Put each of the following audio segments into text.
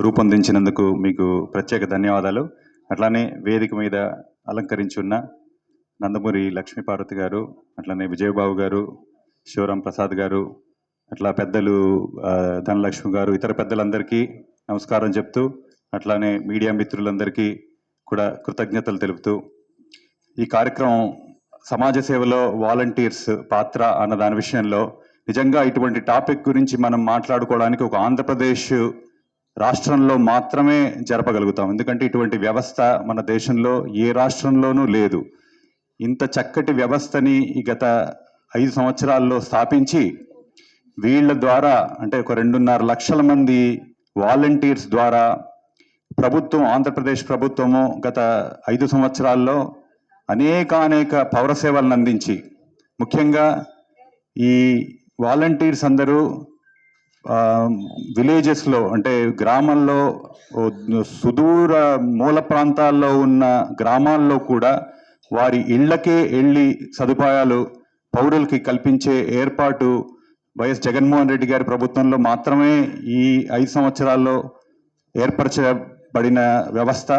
రూపొందించినందుకు మీకు ప్రత్యేక ధన్యవాదాలు. అట్లానే వేదిక మీద అలంకరించున్న నందమూరి లక్ష్మీపార్వతి గారు అట్లానే విజయబాబు గారు శివరాం ప్రసాద్ గారు అట్లా పెద్దలు ధనలక్ష్మి గారు ఇతర పెద్దలందరికీ నమస్కారం చెప్తూ అట్లానే మీడియా మిత్రులందరికీ కూడా కృతజ్ఞతలు తెలుపుతూ ఈ కార్యక్రమం సమాజ సేవలో వాలంటీర్స్ పాత్ర అన్న దాని విషయంలో నిజంగా ఇటువంటి టాపిక్ గురించి మనం మాట్లాడుకోవడానికి ఒక ఆంధ్రప్రదేశ్ రాష్ట్రంలో మాత్రమే జరపగలుగుతాం. ఎందుకంటే ఇటువంటి వ్యవస్థ మన దేశంలో ఏ రాష్ట్రంలోనూ లేదు. ఇంత చక్కటి వ్యవస్థని గత ఐదు సంవత్సరాల్లో స్థాపించి వీళ్ళ ద్వారా అంటే ఒక రెండున్నర లక్షల మంది వాలంటీర్స్ ద్వారా ప్రభుత్వం ఆంధ్రప్రదేశ్ ప్రభుత్వము గత ఐదు సంవత్సరాల్లో అనేక అనేక పౌర సేవలను అందించి ముఖ్యంగా ఈ వాలంటీర్స్ అందరూ విలేజెస్లో అంటే గ్రామంలో సుదూర మూల ప్రాంతాల్లో ఉన్న గ్రామాల్లో కూడా వారి ఇళ్ళకే వెళ్ళి సదుపాయాలు పౌరులకి కల్పించే ఏర్పాటు వైఎస్ జగన్మోహన్ రెడ్డి గారి ప్రభుత్వంలో మాత్రమే ఈ ఐదు సంవత్సరాల్లో ఏర్పరచబడిన వ్యవస్థ.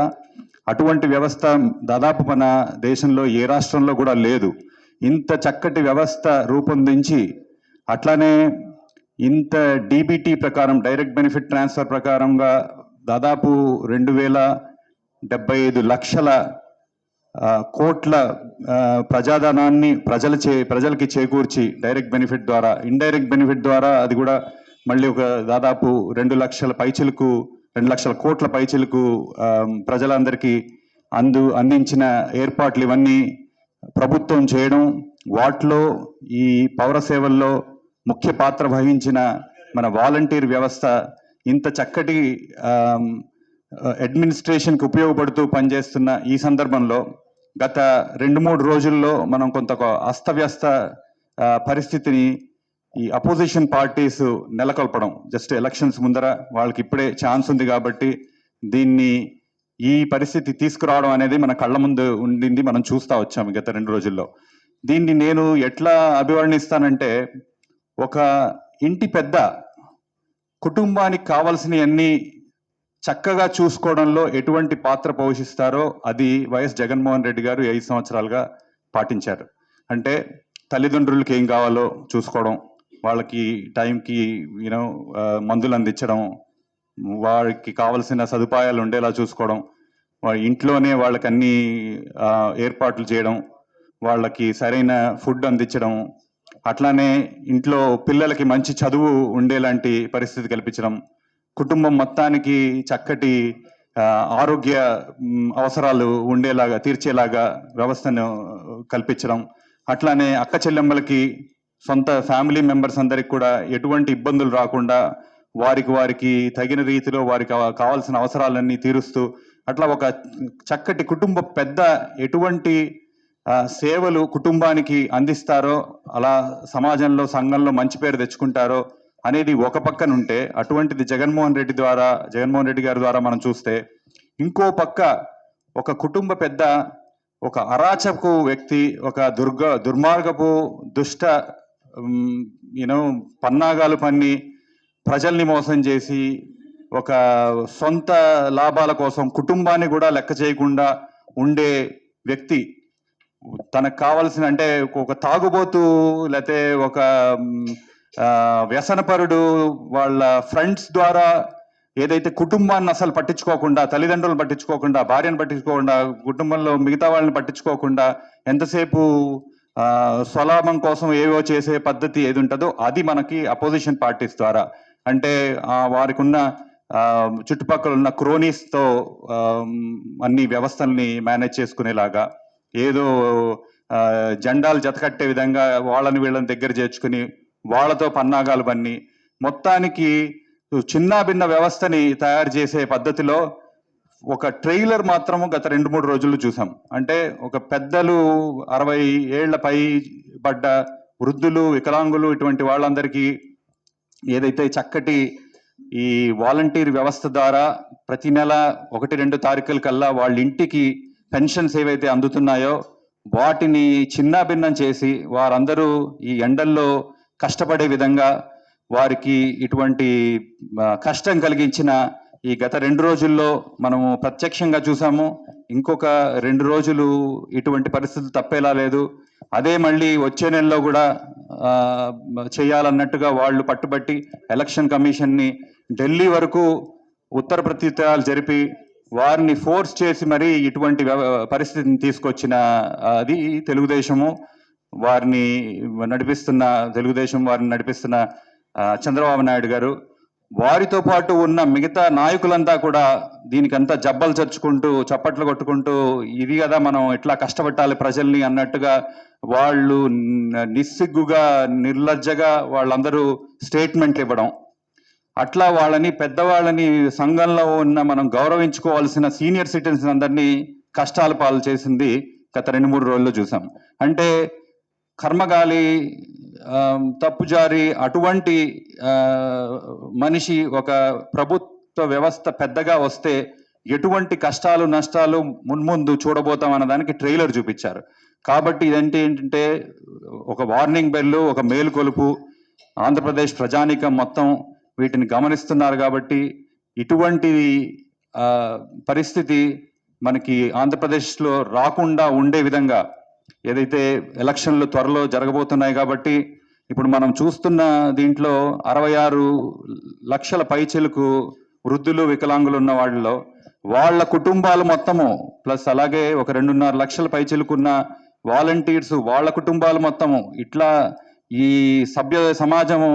అటువంటి వ్యవస్థ దాదాపు మన దేశంలో ఏ రాష్ట్రంలో కూడా లేదు. ఇంత చక్కటి వ్యవస్థ రూపొందించి అట్లానే ఇంత డీబీటీ ప్రకారం డైరెక్ట్ బెనిఫిట్ ట్రాన్స్ఫర్ ప్రకారంగా దాదాపు రెండు వేల డెబ్బై ఐదు లక్షల కోట్ల ప్రజాధనాన్ని ప్రజల చే ప్రజలకి చేకూర్చి డైరెక్ట్ బెనిఫిట్ ద్వారా ఇండైరెక్ట్ బెనిఫిట్ ద్వారా అది కూడా మళ్ళీ ఒక దాదాపు రెండు లక్షల పైచిలకు రెండు లక్షల కోట్ల పైచిలకు ప్రజలందరికీ అందు అందించిన ఏర్పాట్లు ఇవన్నీ ప్రభుత్వం చేయడం వాటిలో ఈ పౌర సేవల్లో ముఖ్య పాత్ర వహించిన మన వాలంటీర్ వ్యవస్థ ఇంత చక్కటి అడ్మినిస్ట్రేషన్కి ఉపయోగపడుతూ పనిచేస్తున్న ఈ సందర్భంలో గత రెండు మూడు రోజుల్లో మనం కొంత ఒక అస్తవ్యస్త పరిస్థితిని ఈ అపోజిషన్ పార్టీస్ నెలకొల్పడం జస్ట్ ఎలక్షన్స్ ముందర వాళ్ళకి ఇప్పుడే ఛాన్స్ ఉంది కాబట్టి దీన్ని ఈ పరిస్థితి తీసుకురావడం అనేది మన కళ్ళ ముందు ఉండింది మనం చూస్తా వచ్చాము గత రెండు రోజుల్లో. దీన్ని నేను ఎట్లా అభివర్ణిస్తానంటే ఒక ఇంటి పెద్ద కుటుంబానికి కావాల్సినవన్నీ చక్కగా చూసుకోవడంలో ఎటువంటి పాత్ర పోషిస్తారో అది వైఎస్ జగన్మోహన్ రెడ్డి గారు ఐదు సంవత్సరాలుగా పాటించారు. అంటే తల్లిదండ్రులకి ఏం కావాలో చూసుకోవడం వాళ్ళకి టైంకి యూనో మందులు అందించడం వారికి కావలసిన సదుపాయాలు ఉండేలా చూసుకోవడం వాళ్ళ ఇంట్లోనే వాళ్ళకి అన్ని ఏర్పాట్లు చేయడం వాళ్ళకి సరైన ఫుడ్ అందించడం అట్లానే ఇంట్లో పిల్లలకి మంచి చదువు ఉండేలాంటి పరిస్థితి కల్పించడం కుటుంబం మొత్తానికి చక్కటి ఆరోగ్య అవసరాలు ఉండేలాగా తీర్చేలాగా వ్యవస్థను కల్పించడం అట్లానే అక్క చెల్లెమ్మలకి సొంత ఫ్యామిలీ మెంబర్స్ అందరికి కూడా ఎటువంటి ఇబ్బందులు రాకుండా వారికి వారికి తగిన రీతిలో వారికి కావాల్సిన అవసరాలన్నీ తీరుస్తూ అట్లా ఒక చక్కటి కుటుంబ పెద్ద ఎటువంటి సేవలు కుటుంబానికి అందిస్తారో అలా సమాజంలో సంఘంలో మంచి పేరు తెచ్చుకుంటారో అనేది ఒక పక్కన ఉంటే అటువంటిది జగన్మోహన్ రెడ్డి ద్వారా జగన్మోహన్ రెడ్డి గారి ద్వారా మనం చూస్తే ఇంకో పక్క ఒక కుటుంబ పెద్ద ఒక అరాచకు వ్యక్తి ఒక దుర్గ దుర్మార్గపు దుష్ట యూనో పన్నాగాలు పన్ని ప్రజల్ని మోసం చేసి ఒక సొంత లాభాల కోసం కుటుంబాన్ని కూడా లెక్క చేయకుండా ఉండే వ్యక్తి తనకు కావలసిన అంటే ఒక తాగుబోతు లేకపోతే ఒక వ్యసనపరుడు వాళ్ళ ఫ్రెండ్స్ ద్వారా ఏదైతే కుటుంబాన్ని అసలు పట్టించుకోకుండా తల్లిదండ్రులను పట్టించుకోకుండా భార్యను పట్టించుకోకుండా కుటుంబంలో మిగతా వాళ్ళని పట్టించుకోకుండా ఎంతసేపు స్వలాభం కోసం ఏవో చేసే పద్ధతి ఏది ఉంటుందో అది మనకి అపోజిషన్ పార్టీస్ ద్వారా. అంటే వారికి ఉన్న చుట్టుపక్కల ఉన్న క్రోనీస్తో అన్ని వ్యవస్థల్ని మేనేజ్ చేసుకునేలాగా. ఏదో జెండాలు జతకట్టే విధంగా వాళ్ళని వీళ్ళని దగ్గర చేర్చుకుని వాళ్ళతో పన్నాగాలు బన్ని మొత్తానికి చిన్నాభిన్న వ్యవస్థని తయారు చేసే పద్ధతిలో ఒక ట్రైలర్ మాత్రము గత రెండు మూడు రోజులు చూసాం. అంటే ఒక పెద్దలు అరవై ఏళ్ళ పై పడ్డ వృద్ధులు వికలాంగులు ఇటువంటి వాళ్ళందరికీ ఏదైతే చక్కటి ఈ వాలంటీర్ వ్యవస్థ ద్వారా ప్రతి నెల ఒకటి రెండు తారీఖుల కల్లా వాళ్ళ ఇంటికి పెన్షన్స్ ఏవైతే అందుతున్నాయో వాటిని చిన్నాభిన్నం చేసి వారందరూ ఈ ఎండల్లో కష్టపడే విధంగా వారికి ఇటువంటి కష్టం కలిగించిన ఈ గత రెండు రోజుల్లో మనము ప్రత్యక్షంగా చూసాము. ఇంకొక రెండు రోజులు ఇటువంటి పరిస్థితులు తప్పేలా లేదు. అదే మళ్ళీ వచ్చే నెలలో కూడా చేయాలన్నట్టుగా వాళ్ళు పట్టుబట్టి ఎలక్షన్ కమిషన్ని ఢిల్లీ వరకు ఉత్తర ప్రత్యుత్తరాలు జరిపి వారిని ఫోర్స్ చేసి మరీ ఇటువంటి వ్యవ- పరిస్థితిని తీసుకొచ్చిన అది తెలుగుదేశము. వారిని నడిపిస్తున్న తెలుగుదేశం వారిని నడిపిస్తున్న చంద్రబాబు నాయుడు గారు. వారితో పాటు ఉన్న మిగతా నాయకులంతా కూడా దీనికంతా జబ్బలు చర్చుకుంటూ చప్పట్లు కొట్టుకుంటూ ఇది కదా మనం ఎట్లా కష్టపట్టాలి ప్రజల్ని అన్నట్టుగా వాళ్ళు నిస్సిగ్గుగా నిర్లజ్జగా వాళ్ళందరూ స్టేట్మెంట్లు ఇవ్వడం. అట్లా వాళ్ళని పెద్దవాళ్ళని సంఘంలో ఉన్న మనం గౌరవించుకోవాల్సిన సీనియర్ సిటిజన్స్ అందరినీ కష్టాల పాలు చేసింది గత రెండు మూడు రోజుల్లో చూసాం. అంటే కర్మగాలి తప్పుజారి అటువంటి మనిషి ఒక ప్రభుత్వ వ్యవస్థ పెద్దగా వస్తే ఎటువంటి కష్టాలు నష్టాలు మున్ముందు చూడబోతాం అన్నదానికి ట్రైలర్ చూపించారు. కాబట్టి ఇదంటే ఏంటంటే ఒక వార్నింగ్ బెల్లు ఒక మేలుకొలుపు ఆంధ్రప్రదేశ్ ప్రజానీకం మొత్తం వీటిని గమనిస్తున్నారు కాబట్టి ఇటువంటి పరిస్థితి మనకి ఆంధ్రప్రదేశ్లో రాకుండా ఉండే విధంగా ఏదైతే ఎలక్షన్లు త్వరలో జరగబోతున్నాయి కాబట్టి ఇప్పుడు మనం చూస్తున్న దీంట్లో అరవై ఆరు లక్షల పైచెలకు వృద్ధులు వికలాంగులు ఉన్న వాళ్ళలో వాళ్ళ కుటుంబాలు మొత్తము ప్లస్ అలాగే ఒక రెండున్నర లక్షల పైచెలుకున్న వాలంటీర్స్ వాళ్ళ కుటుంబాలు మొత్తము ఇట్లా ఈ సభ్య సమాజము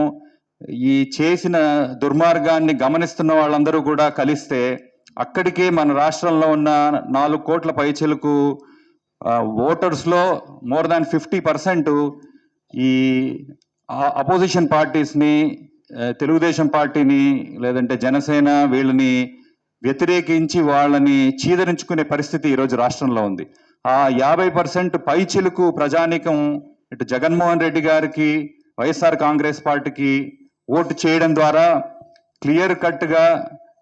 ఈ చేసిన దుర్మార్గాన్ని గమనిస్తున్న వాళ్ళందరూ కూడా కలిస్తే అక్కడికే మన రాష్ట్రంలో ఉన్న నాలుగు కోట్ల పైచలకు ఓటర్స్లో మోర్ దాన్ ఫిఫ్టీ పర్సెంట్ ఈ అపోజిషన్ పార్టీస్ని తెలుగుదేశం పార్టీని లేదంటే జనసేన వీళ్ళని వ్యతిరేకించి వాళ్ళని చీదరించుకునే పరిస్థితి ఈరోజు రాష్ట్రంలో ఉంది. ఆ యాభై పర్సెంట్ పైచిలుకు ప్రజానీకం ఇటు జగన్మోహన్ రెడ్డి గారికి వైఎస్ఆర్ కాంగ్రెస్ పార్టీకి ఓటు చేయడం ద్వారా క్లియర్ కట్గా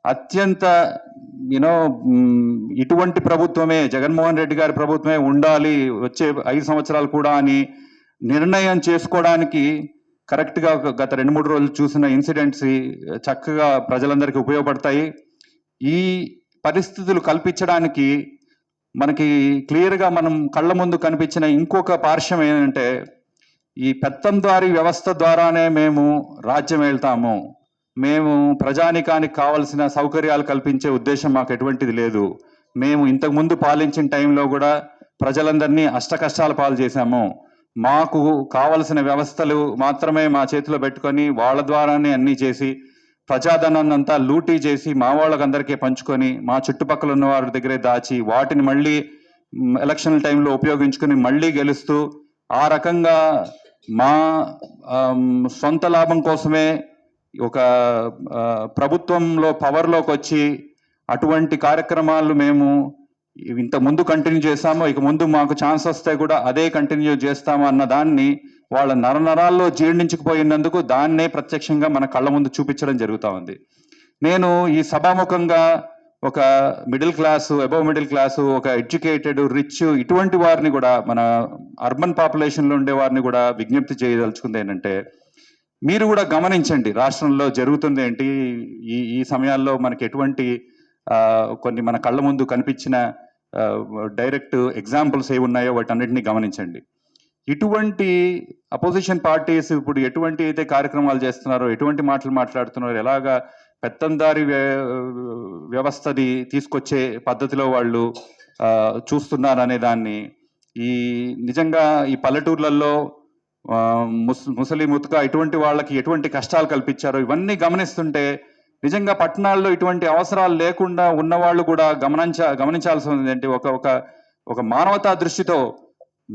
అత్యంత యూనో ఇటువంటి ప్రభుత్వమే జగన్మోహన్ రెడ్డి గారి ప్రభుత్వమే ఉండాలి వచ్చే ఐదు సంవత్సరాలు కూడా అని నిర్ణయం చేసుకోవడానికి కరెక్ట్గా గత రెండు మూడు రోజులు చూసిన ఇన్సిడెంట్స్ చక్కగా ప్రజలందరికీ ఉపయోగపడతాయి. ఈ పరిస్థితులు కల్పించడానికి మనకి క్లియర్గా మనం కళ్ళ ముందు కనిపించిన ఇంకొక పార్శ్వం ఏంటంటే ఈ పెత్తందారి వ్యవస్థ ద్వారానే మేము రాజ్యం వెళ్తాము మేము ప్రజానికానికి కావలసిన సౌకర్యాలు కల్పించే ఉద్దేశం మాకు ఎటువంటిది లేదు. మేము ఇంతకుముందు పాలించిన టైంలో కూడా ప్రజలందరినీ అష్టకష్టాల పాలు చేశాము. మాకు కావలసిన వ్యవస్థలు మాత్రమే మా చేతిలో పెట్టుకొని వాళ్ళ ద్వారానే అన్నీ చేసి ప్రజాధనాన్ని అంతా లూటీ చేసి మా వాళ్ళకందరికీ పంచుకొని మా చుట్టుపక్కల ఉన్న వారి దగ్గరే దాచి వాటిని మళ్ళీ ఎలక్షన్ టైంలో ఉపయోగించుకొని మళ్ళీ గెలుస్తూ ఆ రకంగా మా సొంత లాభం కోసమే ఒక ప్రభుత్వంలో పవర్లోకి వచ్చి అటువంటి కార్యక్రమాలు మేము ఇంత ముందు కంటిన్యూ చేస్తాము ఇక ముందు మాకు ఛాన్స్ వస్తే కూడా అదే కంటిన్యూ చేస్తాము అన్న దాన్ని వాళ్ళ నరనరాల్లో జీర్ణించుకుపోయినందుకు దాన్నే ప్రత్యక్షంగా మన కళ్ళ ముందు చూపించడం జరుగుతూ ఉంది. నేను ఈ సభాముఖంగా ఒక middle class above middle class ఒక ఎడ్యుకేటెడ్ రిచ్ ఇటువంటి వారిని కూడా మన అర్బన్ పాపులేషన్లో ఉండే వారిని కూడా విజ్ఞప్తి చేయదలుచుకుంది ఏంటంటే మీరు కూడా గమనించండి రాష్ట్రంలో జరుగుతుంది ఏంటి? ఈ ఈ సమయాల్లో మనకి ఎటువంటి కొన్ని మన కళ్ళ ముందు కనిపించిన డైరెక్ట్ ఎగ్జాంపుల్స్ ఏవి ఉన్నాయో వాటన్నిటిని గమనించండి. ఇటువంటి అపోజిషన్ పార్టీస్ ఇప్పుడు ఎటువంటి అయితే కార్యక్రమాలు చేస్తున్నారో ఎటువంటి మాటలు మాట్లాడుతున్నారో ఎలాగా పెత్తందారి వ్య- వ్యవస్థని తీసుకొచ్చే పద్ధతిలో వాళ్ళు చూస్తున్నారనే చూస్తున్నారు అనే దాన్ని ఈ నిజంగా ఈ పల్లెటూర్లలో ముస్ ముసలి ముతుక ఇటువంటి వాళ్ళకి ఎటువంటి కష్టాలు కల్పించారో ఇవన్నీ గమనిస్తుంటే నిజంగా పట్టణాల్లో ఇటువంటి అవసరాలు లేకుండా ఉన్న వాళ్ళు కూడా గమనించ గమనించాల్సి ఉంది ఏంటి ఒక ఒక ఒక మానవతా దృష్టితో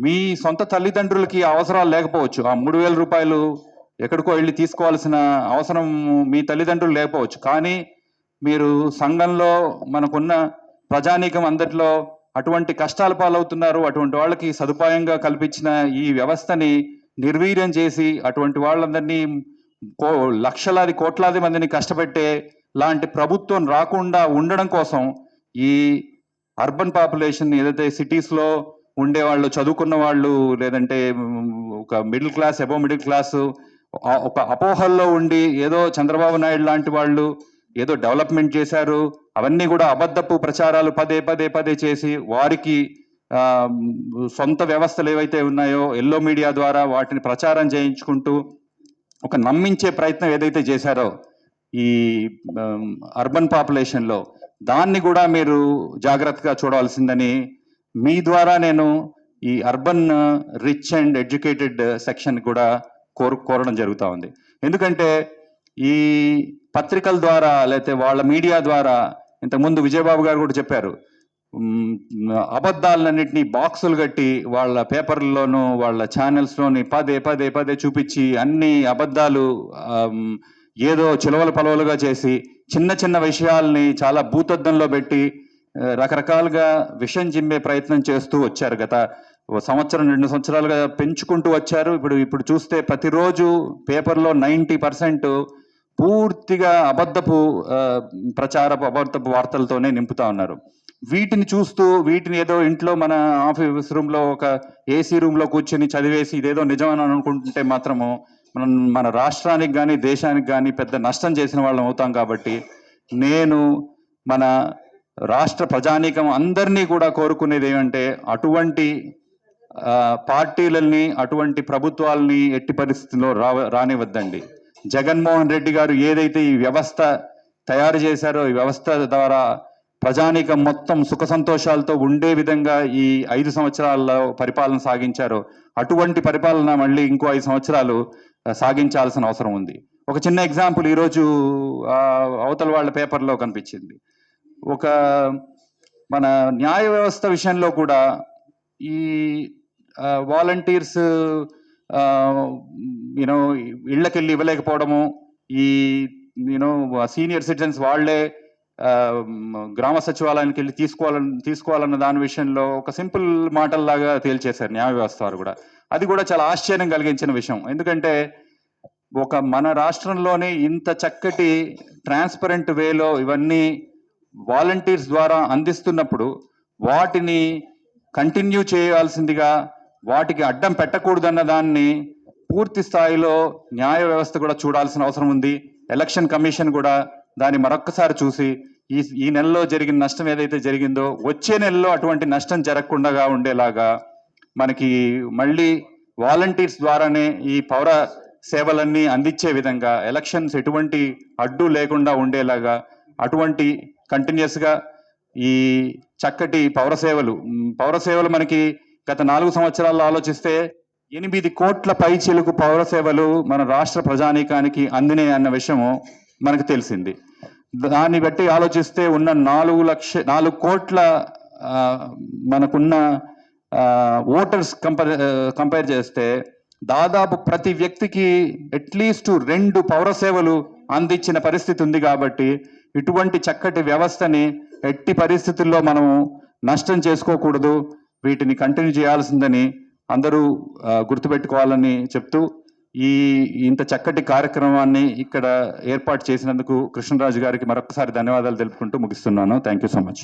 మీ సొంత తల్లిదండ్రులకి అవసరాలు లేకపోవచ్చు. ఆ మూడు వేల రూపాయలు ఎక్కడికో వెళ్ళి తీసుకోవాల్సిన అవసరం మీ తల్లిదండ్రులు లేకపోవచ్చు. కానీ మీరు సంఘంలో మనకున్న ప్రజానీకం అందరిలో అటువంటి కష్టాల పాలవుతున్నారు. అటువంటి వాళ్ళకి సదుపాయంగా కల్పించిన ఈ వ్యవస్థని నిర్వీర్యం చేసి అటువంటి వాళ్ళందరినీ కో లక్షలాది కోట్లాది మందిని కష్టపెట్టే లాంటి ప్రభుత్వం రాకుండా ఉండడం కోసం ఈ అర్బన్ పాపులేషన్ ఏదైతే సిటీస్లో ఉండే వాళ్ళు చదువుకున్న వాళ్ళు లేదంటే ఒక middle class above middle class ఒక అపోహల్లో ఉండి ఏదో చంద్రబాబు నాయుడు లాంటి వాళ్ళు ఏదో డెవలప్మెంట్ చేశారు అవన్నీ కూడా అబద్ధపు ప్రచారాలు పదే పదే పదే చేసి వారికి సొంత వ్యవస్థలు ఏవైతే ఉన్నాయో ఎల్లో మీడియా ద్వారా వాటిని ప్రచారం చేయించుకుంటూ ఒక నమ్మించే ప్రయత్నం ఏదైతే చేశారో ఈ అర్బన్ పాపులేషన్లో దాన్ని కూడా మీరు జాగ్రత్తగా చూడవలసిందని మీ ద్వారా నేను ఈ urban rich and educated section కూడా కోరు కోరడం జరుగుతూ ఉంది. ఎందుకంటే ఈ పత్రికల ద్వారా లేకపోతే వాళ్ళ మీడియా ద్వారా ఇంతకుముందు విజయబాబు గారు కూడా చెప్పారు అబద్ధాలన్నింటినీ బాక్సులు కట్టి వాళ్ళ పేపర్లలోనూ వాళ్ళ ఛానల్స్లోని పదే పదే పదే చూపించి అన్ని అబద్ధాలు ఏదో చిలవలు పలవలుగా చేసి చిన్న చిన్న విషయాల్ని చాలా భూతద్దంలో పెట్టి రకరకాలుగా విషం జిమ్మే ప్రయత్నం చేస్తూ వచ్చారు గత సంవత్సరం రెండు సంవత్సరాలుగా పెంచుకుంటూ వచ్చారు. ఇప్పుడు ఇప్పుడు చూస్తే ప్రతిరోజు పేపర్లో నైంటీ పర్సెంట్ పూర్తిగా అబద్ధపు ప్రచార ప్రచారపు అబద్ధపు వార్తలతోనే నింపుతా ఉన్నారు. వీటిని చూస్తూ వీటిని ఏదో ఇంట్లో మన ఆఫీస్ రూమ్లో ఒక ఏసీ రూమ్లో కూర్చొని చదివేసి ఇదేదో నిజమని అనుకుంటుంటే మాత్రము మనం మన రాష్ట్రానికి కానీ దేశానికి కానీ పెద్ద నష్టం చేసిన వాళ్ళం అవుతాం కాబట్టి నేను మన రాష్ట్ర ప్రజానీకం అందరినీ కూడా కోరుకునేది ఏమంటే అటువంటి పార్టీలని అటువంటి ప్రభుత్వాలని ఎట్టి పరిస్థితుల్లో రా రానివద్దండి జగన్మోహన్ రెడ్డి గారు ఏదైతే ఈ వ్యవస్థ తయారు చేశారో ఈ వ్యవస్థ ద్వారా ప్రజానీకం మొత్తం సుఖ సంతోషాలతో ఉండే విధంగా ఈ ఐదు సంవత్సరాల్లో పరిపాలన సాగించారో అటువంటి పరిపాలన మళ్ళీ ఇంకో ఐదు సంవత్సరాలు సాగించాల్సిన అవసరం ఉంది. ఒక చిన్న ఎగ్జాంపుల్ ఈరోజు అవతల వాళ్ళ పేపర్లో కనిపించింది. ఒక మన న్యాయ వ్యవస్థ విషయంలో కూడా ఈ వాలంటీర్స్ యూనో ఇళ్ళకెళ్ళి ఇవ్వలేకపోవడము ఈ యూనో సీనియర్ సిటిజన్స్ వాళ్ళే గ్రామ సచివాలయానికి వెళ్ళి తీసుకోవాలని తీసుకోవాలన్న దాని విషయంలో ఒక సింపుల్ మాటల్లాగా తేల్చేశారు న్యాయ వ్యవస్థ వారు కూడా. అది కూడా చాలా ఆశ్చర్యం కలిగించిన విషయం. ఎందుకంటే ఒక మన రాష్ట్రంలోనే ఇంత చక్కటి ట్రాన్స్పరెంట్ వేలో ఇవన్నీ వాలంటీర్స్ ద్వారా అందిస్తున్నప్పుడు వాటిని కంటిన్యూ చేయాల్సిందిగా వాటికి అడ్డం పెట్టకూడదన్న దాన్ని పూర్తి స్థాయిలో న్యాయ వ్యవస్థ కూడా చూడాల్సిన అవసరం ఉంది. ఎలక్షన్ కమిషన్ కూడా దాన్ని మరొక్కసారి చూసి ఈ ఈ నెలలో జరిగిన నష్టం ఏదైతే జరిగిందో వచ్చే నెలలో అటువంటి నష్టం జరగకుండా ఉండేలాగా మనకి మళ్ళీ వాలంటీర్స్ ద్వారానే ఈ పౌర సేవలన్నీ అందించే విధంగా ఎలక్షన్స్ ఎటువంటి అడ్డు లేకుండా ఉండేలాగా అటువంటి కంటిన్యూస్గా ఈ చక్కటి పౌర సేవలు పౌర సేవలు మనకి గత నాలుగు సంవత్సరాల్లో ఆలోచిస్తే ఎనిమిది కోట్ల పై చిలుకు పౌర సేవలు మన రాష్ట్ర ప్రజానీకానికి అందినాయి అన్న విషయము మనకు తెలిసింది. దాన్ని బట్టి ఆలోచిస్తే ఉన్న నాలుగు లక్ష నాలుగు కోట్ల మనకున్న ఓటర్స్ కంపేర్ కంపేర్ చేస్తే దాదాపు ప్రతి వ్యక్తికి అట్లీస్ట్ రెండు పౌర సేవలు అందించిన పరిస్థితి ఉంది కాబట్టి ఇటువంటి చక్కటి వ్యవస్థని ఎట్టి పరిస్థితుల్లో మనము నష్టం చేసుకోకూడదు. వీటిని కంటిన్యూ చేయాల్సిందని అందరూ గుర్తుపెట్టుకోవాలని చెప్తూ ఈ ఇంత చక్కటి కార్యక్రమాన్ని ఇక్కడ ఏర్పాటు చేసినందుకు కృష్ణరాజు గారికి మరొకసారి ధన్యవాదాలు తెలుపుకుంటూ ముగిస్తున్నాను. Thank you so much